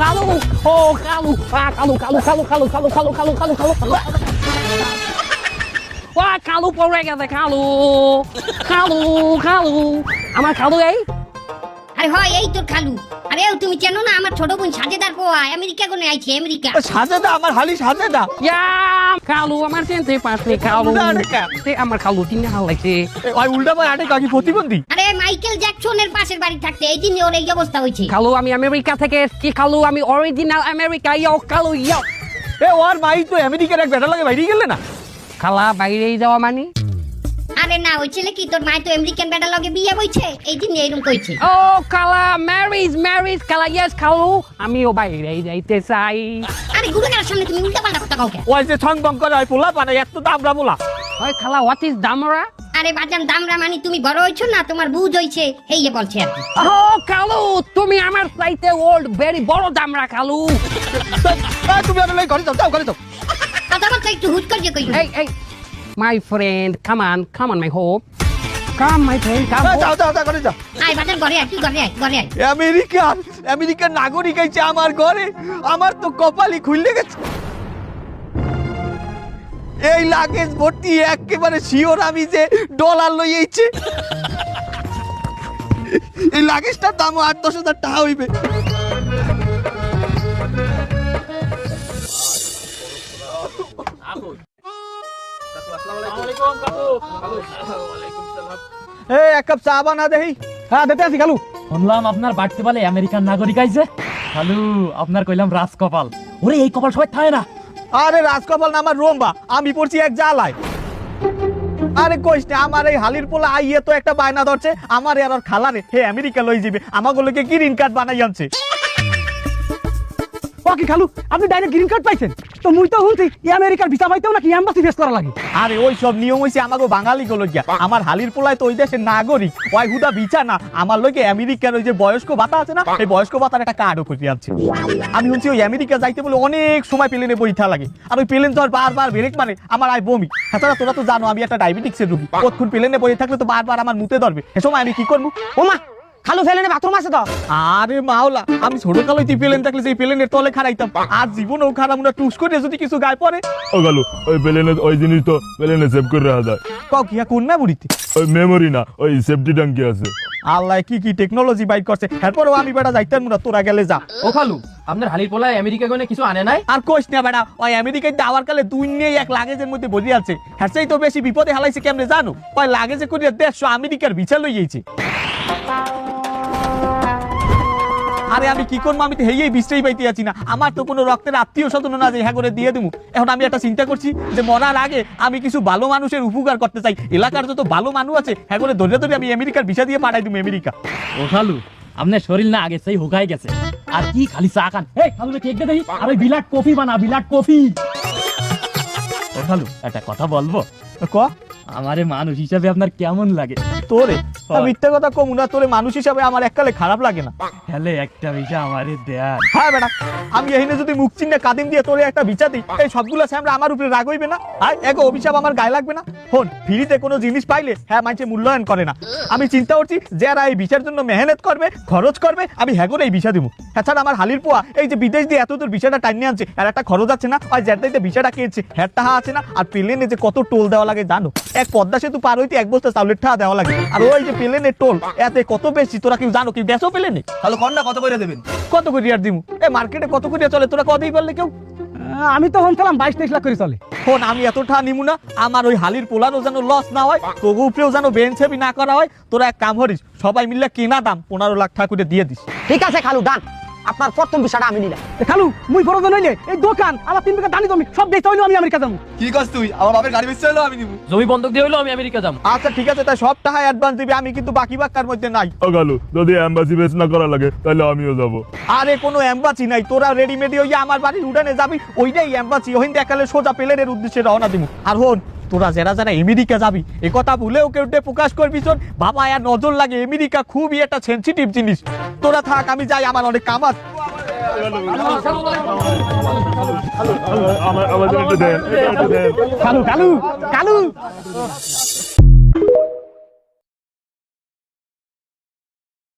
কালু ও কালু আ কালু কালু কালু কালু কালু কালু কালু কালু কালু কালু ওয়া কালু পড়ে গেছে কালু কালু কালু আমার কালু এই হয় এই তোর খালু আরে তুমি চেনো না আমার ছোট বোন সাজেদার পোয়া আমেরিকা কোনে আইছে আমেরিকা? সাজেদা আমার হালি সাজেদা। ইয়া কালু আমার চিনতে পারছে কালু সে আমার কালু তিন হালাইছে। ওই উল্টা পায় আটে কাকি প্রতিবন্ধী? আরে মাইকেল জ্যাকসনের পাশের বাড়ি থাকতে এই দিন ওর এই অবস্থা হয়েছে। কালু আমি আমেরিকা থেকে এসেছি কালু আমি original America yo Kalu yo এ ওর মাই তো আমেরিকার এক বেটা লাগে বাইরে গেলে না? খালা বাইরেই যাওয়া মানে? আরে না ওই ছেলে কি? তোর মায় তো আমেরিকান বেটার লগে বিয়ে বইছে এই দিন এরকম কইছে। ও কালা ম্যারিজ ম্যারিজ কালা ইয়েস কালু আমিও বাইরেই যাইতে চাই। আরে গুরুগার সামনে তুমি উল্টা পাল্টা কথা কাউকে ওই যে ছং বং করে পোলা পানে এত দামরা পোলা। ওই খালা হোয়াট ইজ দামরা? আরে বাজান দামরা মানে তুমি বড় হইছো না? তোমার বুঝ হইছে এই যে বলছে আর ও কালু তুমি আমার চাইতে ওল্ড ভেরি বড় দামরা কালু। তুমি আমার লাগে ঘরে যাও যাও ঘরে যাও। কথাবার্তা একটু হুট করে কই এই এই my friend come on come on my hope come my friend come এই, যাও যাও যাও ঘরে যাও। আয় বাজান ঘরে আয় তুই ঘরে আয় ঘরে আয়। আমেরিকান আমেরিকার নাগরিক আইছে আমার ঘরে। আমার তো কপালই খুললে গেছে। এই লাগেজ ভর্তি একেবারে শিওর আমি যে ডলার লইয়েছে এই লাগেজটার দাম আট দশ হাজার টাকা হইবে। এই এক কাপ চা বানা দেহি হ্যাঁ দিতে আছি খালু। শুনলাম আপনার বাড়তে বলে আমেরিকান নাগরিক আইছে। আপনার কইলাম রাজকপাল। ওরে এই কপাল সবাই থাকে না। আরে রাজকপাল না আমার রোম্বা। আমি পড়ছি এক জ্বালায়। আরে কইস না আমার এই হালির পোলা আইয়ে তো একটা বায়না ধরছে। আমার আর খালারে হে আমেরিকা লই যাবে। আমাগুলোকে গ্রিন কার্ড বানাই আনছে। ওকে খালু আপনি ডাইরেক্ট গ্রিন কার্ড পাইছেন? তো মুই তো শুনছি ই আমেরিকার ভিসা পাইতেও নাকি এম্বাসি ফেস করা লাগে। আরে ওই সব নিয়ম হইছে আমাকে বাঙালি গুলো গিয়া আমার হালির পোলায় তো ওই দেশের নাগরিক। ওই হুদা বিচা না আমার আমেরিকার ওই যে বয়স্ক ভাতা আছে না এই বয়স্ক ভাতার একটা কার্ডও করে আনছে। আমি শুনছি ওই আমেরিকা যাইতে বলে অনেক সময় প্লেনে বইথা লাগে। আর ওই প্লেন তো আর বারবার ব্রেক মানে আমার আয় বমি। তাছাড়া তোরা তো জানো আমি একটা ডায়াবেটিক্সের রুগী। কতক্ষণ প্লেনে বই থাকলে তো বারবার আমার মুতে ধরবে। এ সময় আমি কি করব? ওমা খালু ফেলেনে বাথরুম আছে তো? আরে মাওলা আমি ছোট কালোই তুই প্লেন থাকলে সেই প্লেনের তলে খারাইতাম আর জীবনেও খারাপ না টুস করে যদি কিছু গায়ে পড়ে। ও গেল ওই প্লেনে ওই জিনিস তো প্লেনে সেভ করে রাখা যায়। কাউ কি কোন মেমোরিতে ওই মেমোরি না ওই সেফটি ট্যাঙ্কি আছে। আল্লাহ কি কি টেকনোলজি বাইক করছে। এরপরও আমি বেটা যাইতাম না তোরা গেলে যা। ও খালু আপনার হালির পোলায় আমেরিকা গনে কিছু আনে নাই? আর কোশ না বেটা ওই আমেরিকায় যাওয়ার কালে দুই নিয়ে এক লাগেজের মধ্যে বসে আছে। হ্যাঁ তো বেশি বিপদে হালাইছে কেমনে জানো? ওই লাগেজে করে দেড়শো আমেরিকার বিচার লইয়েছে আরে আমি কি করব? আমি তো হেয়েই বিশ্রেই পাইতে আছি না। আমার তো কোনো রক্তের আত্মীয় স্বজন না যে হ্যাঁ করে দিয়ে দেবো এখন আমি একটা চিন্তা করছি যে মরার আগে আমি কিছু ভালো মানুষের উপকার করতে চাই। এলাকার যত ভালো মানুষ আছে হ্যাঁ করে ধরে ধরে আমি আমেরিকার ভিসা দিয়ে পাঠাই দেবো আমেরিকা। ও খালু আপনার শরীর না আগে সেই হুকাই গেছে। আর কি খালি চা খান? এই খালু কেক দে দেখি। আর ওই বিলাট কফি বানা বিলাট কফি। ও খালু একটা কথা বলব? ক? আমারে মানুষ হিসাবে আপনার কেমন লাগে? তোরে? তা মিথ্যে কথা কমু না তোরে মানুষ হিসাবে আমার এককালে খারাপ লাগে না। হেলে একটা বিষয় আমারে দেয়ার হ্যাঁ বেটা আমি এখানে যদি মুখ চিহ্নে কাদিম দিয়ে তোরে একটা বিচা দিই এই সবগুলো স্যামরা আমার উপরে রাগ হইবে না? আর এক অভিশাপ আমার গায়ে লাগবে না? হন ফ্রিতে কোনো জিনিস পাইলে হ্যাঁ মানুষে মূল্যায়ন করে না। আমি চিন্তা করছি যারা এই বিচার জন্য মেহনত করবে খরচ করবে আমি হ্যাঁ করে এই বিষা দিব এছাড়া আমার হালির পোয়া এই যে বিদেশ দিয়ে এত তোর বিষয়টা টাইনে আনছে আর একটা খরচ আছে না? আর যার বিষয়টা খেয়েছে হ্যাঁ টাহা আছে না? আর প্লেনে যে কত টোল দেওয়া লাগে জানো? এক পদ্মা সেতু পার হইতে এক বস্তা চাউলের টাকা দেওয়া লাগে। আর ওই যে প্লেনের টোল এতে কত বেশি? তোরা কেউ জানো কেউ দেশও প্লেনে? তাহলে কন্যা কত করে দেবেন? কত করে আর দিমু? এ মার্কেটে কত করে চলে? তোরা কতই পারলে কেউ? আহ, আমি তো শুনছিলাম বাইশ তেইশ লাখ করে চলে। ফোন আমি এতটা নিমু না আমার ওই হালির পোলারও যেন লস না হয় তবু উপরেও যেন বেঞ্চেবি না করা হয়। তোরা এক কাম করিস সবাই মিললে কেনা দাম পনেরো লাখ টাকা করে দিয়ে দিস। ঠিক আছে খালু ডান। আপনার প্রথম বিষয়টা আমি নিলাম। খালু মুই বড় নইলে এই দোকান আমার তিন বিঘা দানি জমি সব দেখতে হইল আমি আমেরিকা যাব। কি করছ তুই? আমার বাপের গাড়ি বেচতে হলো আমি নিবো। জমি বন্ধক দিয়ে হইল আমি আমেরিকা যাম আচ্ছা ঠিক আছে তাই সব টাকা অ্যাডভান্স দিবি আমি কিন্তু বাকি বাক্কার মধ্যে নাই। ও গেল যদি অ্যাম্বাসি বেচ না করা লাগে তাহলে আমিও যাব। আরে কোনো এম্বাসি নাই তোরা রেডিমেডি হইয়া আমার বাড়ির উঠানে যাবি ওইটাই এম্বাসি ওহিন দেখালে সোজা প্লেনের উদ্দেশ্যে রওনা দিমু আর হন তোরা যারা যারা আমেরিকা যাবি এ কথা ভুলেও কেউ প্রকাশ করবি শোন। বাবা আর নজর লাগে আমেরিকা খুবই একটা সেন্সিটিভ জিনিস। তোরা থাক আমি যাই আমার অনেক কাম আছে। কালু কালু কালু।